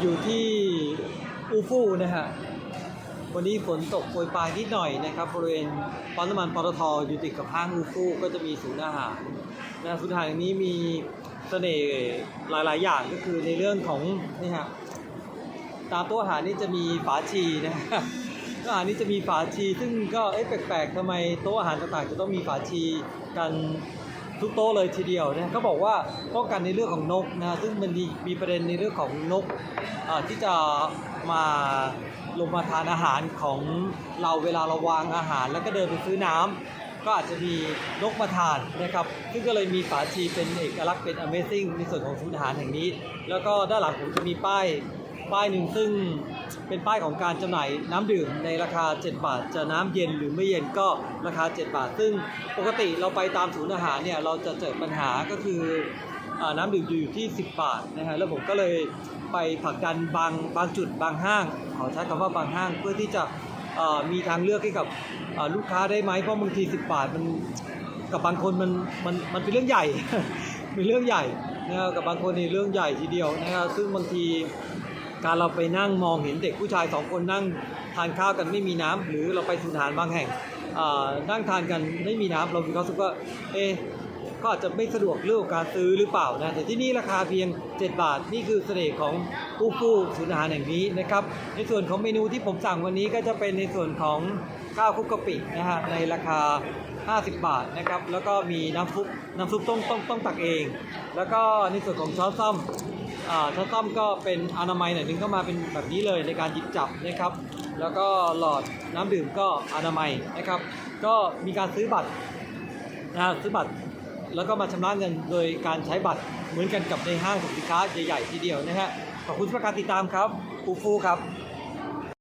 อยู่ที่อูฟู่นะฮะ วันนี้ฝนตกโปรยปลายนิดหน่อยนะครับบริเวณปั๊มน้ำมันปตทอยู่ติดกับห้างอูฟู่ก็จะมีศูนย์อาหารนะศูนย์อาหารนี้มีเสน่ห์หลาย ๆ อย่างก็คือในเรื่องของนี่ฮะตามโต๊ะอาหารนี่จะมีฝาชีนะฮะโต๊ะอาหารนี่จะมีฝาชี ซึ่งก็เอ๊ะแปลก ๆทำไมโต๊ะอาหารต่างๆจะต้องมีฝาชีกัน ทุกโต๊ะเลยทีเดียวนะเขาบอกว่าป้องกันในเรื่องของนกนะซึ่งมันมีมีประเด็นในเรื่องของนกที่จะมาลงมาทานอาหารของเราเวลาเราวางอาหาร แล้วก็เดินไปซื้อน้ำก็อาจจะมีนกมาทานนะครับซึ่งก็เลยมีฝาชีเป็นเอกลักษณ์เป็น Amazing ในส่วนของศูนย์อาหารแห่งนี้ แล้วก็ด้านหลังผมจะมีป้าย ป้ายหนึ่งซึ่งเป็นป้ายของการจำหน่ายน้ำดื่มในราคา 7 บาท จะน้ำเย็นหรือไม่เย็นก็ราคา 7 บาท ซึ่งปกติเราไปตามศูนย์อาหารเนี่ยเราจะเจอปัญหาก็คืออน้ำดื่มอยู่ที่ 10 บาทนะฮะแล้วผมก็เลยไปผลักดันบางบางจุดบางห้างขอใช้คำว่าบางห้าง เพื่อที่จะมีทางเลือกให้กับลูกค้าได้ไหมเพราะบางที 10 บาทมันกับบางคนมันมันมันเป็นเรื่องใหญ่เป็นเรื่องใหญ่นะครับกับบางคนนี่เรื่องใหญ่ทีเดียวนะครับซึ่งบางที การเราไปนั่งมองเห็นเด็กผู้ชายสองคนนั่งทานข้าวกันไม่มีน้ำหรือเราไปสุนทานบางแห่งนั่งทานกันไม่มีน้ำเรามีความรู้สึกว่าเอะก็อาจจะไม่สะดวกเรื่องการซื้อหรือเปล่านะแต่ที่นี่ราคาเพียง 7 บาท นี่คือเสน่ห์ของผู้ฟูศูนย์อาหารแห่งนี้นะครับในส่วนของเมนูที่ผมสั่งวันนี้ก็จะเป็นในส่วนของข้าวคุกกะปินะฮะในราคา 50 บาทนะครับแล้วก็มีน้ำซุปน้ำซุปต้องต้องต้องตักเอง แล้วก็ในส่วนของช้อนซ่อม อ่าต้อมก็เป็นอนามัยหน่อยนึงก็มาเป็นแบบนี้เลยในการหยิบจับนะครับ แล้วก็หลอดน้ำดื่มก็อนามัยนะครับ ก็มีการซื้อบัตรนะซื้อบัตรแล้วก็มาชำระเงินโดยการใช้บัตรเหมือนกันกับในห้างสินค้าใหญ่ๆทีเดียวนะฮะขอบคุณสำหรับการติดตามครับฟูฟูครับ